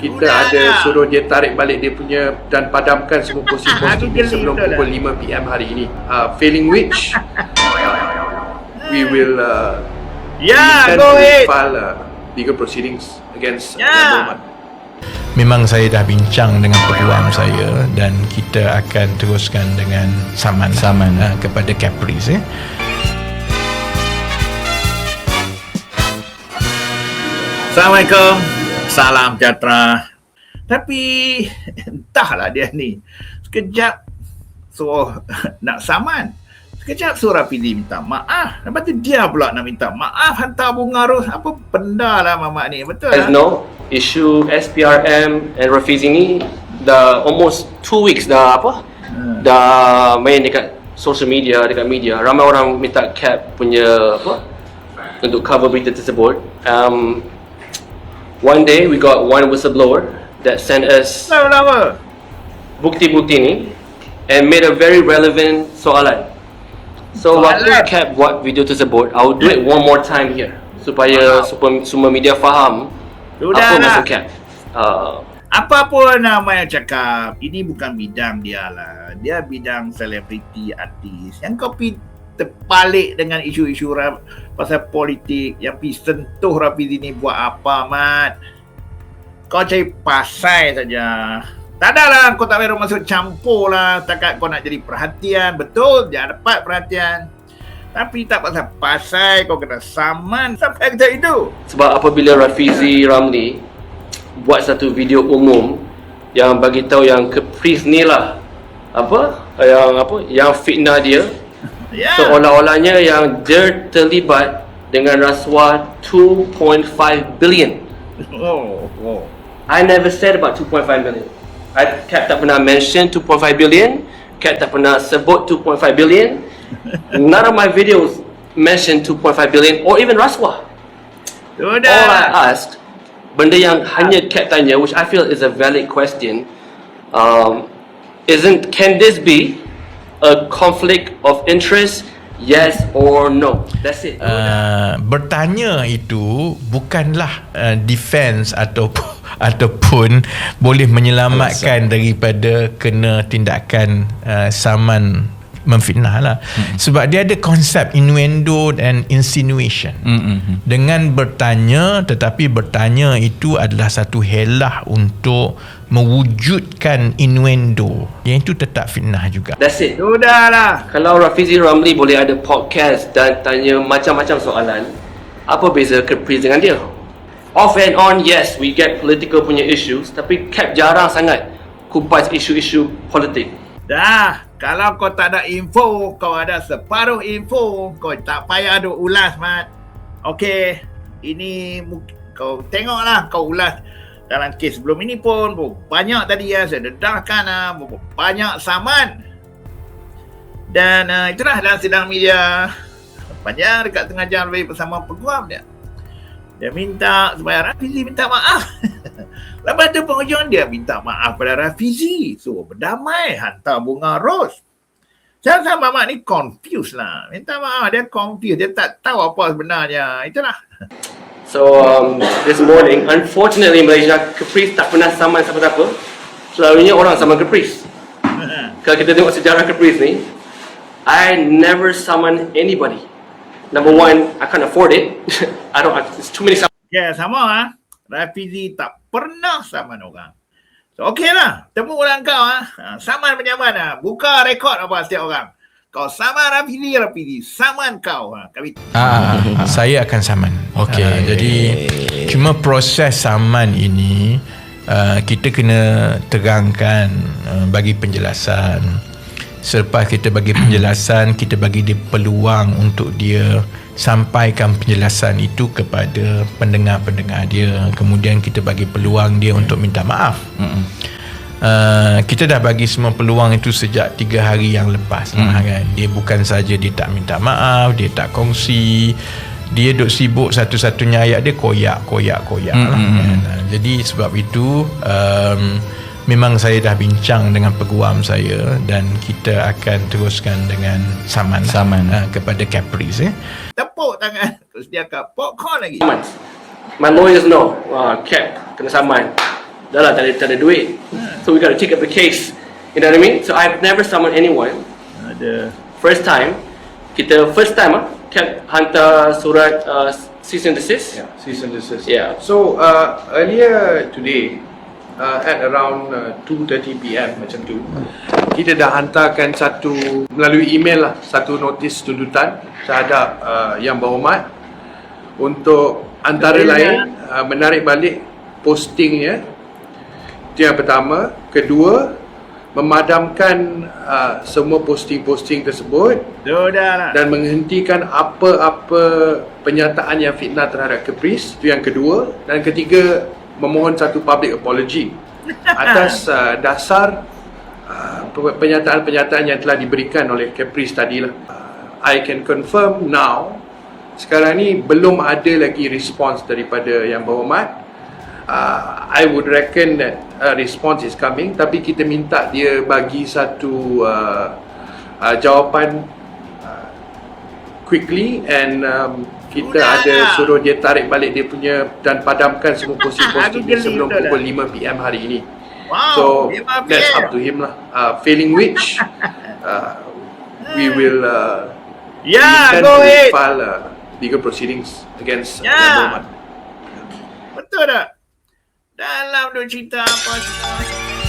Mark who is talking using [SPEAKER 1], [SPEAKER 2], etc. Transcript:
[SPEAKER 1] kita
[SPEAKER 2] Sudah
[SPEAKER 1] ada
[SPEAKER 2] lah.
[SPEAKER 1] suruh dia tarik balik dia punya dan padamkan semua
[SPEAKER 2] Aku
[SPEAKER 1] dia sebelum
[SPEAKER 2] betul lah.
[SPEAKER 1] pukul 5 PM hari ini. Uh, failing which, we will uh,
[SPEAKER 2] Ya,
[SPEAKER 1] intend
[SPEAKER 2] go ahead.
[SPEAKER 1] file uh, legal proceedings against
[SPEAKER 2] Ya.
[SPEAKER 1] Berhormat.
[SPEAKER 3] Memang saya dah bincang dengan peguam saya dan kita akan teruskan dengan saman
[SPEAKER 4] Saman.
[SPEAKER 3] uh, kepada Caprice eh.
[SPEAKER 2] Assalamualaikum. Salam sejahtera. Tapi entahlah dia ni. Sekejap suruh nak saman. Sekejap suruh Rafizi minta maaf. Lepas tu dia pula nak minta maaf hantar bunga ros. Apa benda lah mamak ni. Betul lah?
[SPEAKER 5] know, isu SPRM and Rafizi ni dah almost two weeks dah apa?
[SPEAKER 2] Hmm.
[SPEAKER 5] Dah main dekat social media, dekat media. Ramai orang minta cap punya apa? Untuk cover berita tersebut. Um, one day we got one whistleblower that sent us bukti-bukti ni and made a very relevant soalan. So
[SPEAKER 2] Soalan?
[SPEAKER 5] waktu cap buat video tersebut, I will do it one more time here supaya supaya semua media faham
[SPEAKER 2] Sudah
[SPEAKER 5] apa
[SPEAKER 2] lah.
[SPEAKER 5] maksud cap. Uh,
[SPEAKER 2] Apa pun nama yang cakap, ini bukan bidang dia lah. Dia bidang selebriti, artis. Yang kau pergi terpalik dengan isu-isu ra- pasal politik yang pergi sentuh Rafizi ni buat apa, Mat? Kau cari pasai saja. Tak ada lah, kau tak payah masuk campur lah. Takat kau nak jadi perhatian. Betul, dia dapat perhatian. Tapi tak pasal pasai kau kena saman sampai kita itu.
[SPEAKER 5] sebab apabila Rafizi Ramli buat satu video umum yang bagi tahu yang Caprice ni lah apa yang apa yang fitnah dia
[SPEAKER 2] Ya.
[SPEAKER 5] seolah-olahnya yang dia terlibat dengan rasuah 2.5 billion
[SPEAKER 2] Oh, oh.
[SPEAKER 5] I never said about 2.5 billion. I Cap tak pernah mention 2.5 billion. Cap tak pernah sebut 2.5 billion. None of my videos mention 2.5 billion or even rasuah.
[SPEAKER 2] Sudah.
[SPEAKER 5] All I asked, benda yang hanya Cap tanya, which I feel is a valid question, um, isn't can this be a conflict of interest? Yes or no? That's it.
[SPEAKER 3] Uh, bertanya itu bukanlah uh, defense ataupun ataupun boleh menyelamatkan daripada kena tindakan uh, saman memfitnah lah hmm. sebab dia ada konsep innuendo and insinuation
[SPEAKER 4] Mm-mm.
[SPEAKER 3] dengan bertanya tetapi bertanya itu adalah satu helah untuk mewujudkan innuendo yang itu tetap fitnah juga
[SPEAKER 5] That's it.
[SPEAKER 2] Sudahlah.
[SPEAKER 5] Kalau Rafizi Ramli boleh ada podcast dan tanya macam-macam soalan, apa beza Caprice dengan dia? Off and on, yes, we get political punya issues, tapi Cap jarang sangat kupas isu-isu politik.
[SPEAKER 2] Dah, kalau kau tak ada info, kau ada separuh info, kau tak payah duk ulas, Mat. Okey, ini kau tengoklah, kau ulas. Dalam kes sebelum ini pun banyak tadi ya. Saya dedahkan ah banyak saman. Dan uh, itulah dalam sidang media. Panjang dekat tengah jam bersama peguam dia. Dia minta supaya Rafizi minta maaf lepas tu penghujung dia minta maaf pada Rafizi suruh berdamai hantar bunga ros saya Mamat ni confused lah minta maaf dia confused dia tak tahu apa sebenarnya itulah
[SPEAKER 5] So um, this morning, unfortunately Malaysia, Caprice tak pernah saman siapa-siapa. Selalunya orang saman Caprice. Kalau kita tengok sejarah Caprice ni, I never summon anybody. Number one, I can't afford it. I don't. It's too many summons.
[SPEAKER 2] Ya, sama ah. Rafizi tak pernah saman orang. So, okey lah. Temu orang kau ah. Ha, saman macam mana? Buka rekod apa setiap orang. Kau saman Rafizi, Rafizi. Saman kau. Ha, kami
[SPEAKER 3] Ah, saya akan saman.
[SPEAKER 4] Okey.
[SPEAKER 3] Ah, jadi cuma proses saman ini uh, kita kena terangkan uh, bagi penjelasan. Selepas kita bagi penjelasan, kita bagi dia peluang untuk dia sampaikan penjelasan itu kepada pendengar-pendengar dia. Kemudian kita bagi peluang dia untuk minta maaf.
[SPEAKER 4] Mm-mm.
[SPEAKER 3] Uh, kita dah bagi semua peluang itu sejak tiga hari yang lepas hmm. lah, kan. Dia bukan saja dia tak minta maaf, dia tak kongsi, dia duk sibuk satu-satunya ayat dia koyak, koyak, koyak
[SPEAKER 4] Hmm,
[SPEAKER 3] lah,
[SPEAKER 4] hmm,
[SPEAKER 3] kan. Jadi sebab itu um, memang saya dah bincang dengan peguam saya dan kita akan teruskan dengan saman, lah,
[SPEAKER 4] Saman.
[SPEAKER 3] uh, kepada Caprice eh.
[SPEAKER 2] tepuk tangan. Kau sediakan popcorn lagi.
[SPEAKER 5] Summons. My lawyers know. Uh, Cap kena saman. dah lah tak ada, tak ada duit. So we got to take up the case. You know what I mean? So I've never summoned anyone.
[SPEAKER 2] Ada.
[SPEAKER 5] First time, kita first time ah, kan hantar surat uh, cease and desist.
[SPEAKER 1] Yeah, cease and desist.
[SPEAKER 5] Yeah.
[SPEAKER 1] So uh, earlier today, uh, at around uh, 2:30 PM macam tu, kita dah hantarkan satu melalui email lah satu notis tuntutan terhadap uh, yang berhormat untuk antara
[SPEAKER 2] Betul,
[SPEAKER 1] lain uh, menarik balik postingnya. Itu yang pertama. Kedua, memadamkan uh, semua posting-posting tersebut
[SPEAKER 2] lah.
[SPEAKER 1] dan menghentikan apa-apa penyataan yang fitnah terhadap Caprice itu yang kedua dan ketiga memohon satu public apology atas uh, dasar uh, pe- penyataan-penyataan yang telah diberikan oleh Caprice tadi lah. Uh, I can confirm now sekarang ni belum ada lagi response daripada yang berhormat uh, I would reckon that a response is coming tapi kita minta dia bagi satu uh, uh, jawapan uh, quickly and um, kita
[SPEAKER 2] Sudah
[SPEAKER 1] ada
[SPEAKER 2] lah.
[SPEAKER 1] suruh dia tarik balik dia punya dan padamkan semua posting-posting dia sebelum pukul
[SPEAKER 2] lah.
[SPEAKER 1] 5 PM hari ini.
[SPEAKER 2] Wow.
[SPEAKER 1] so
[SPEAKER 2] 5
[SPEAKER 1] that's up to him lah. Uh, failing which uh, we will uh, intend
[SPEAKER 2] go ahead.
[SPEAKER 1] file uh, legal proceedings against
[SPEAKER 2] Ya.
[SPEAKER 1] Yang Berhormat.
[SPEAKER 2] Betul tak? Dalam tu cerita apa semua.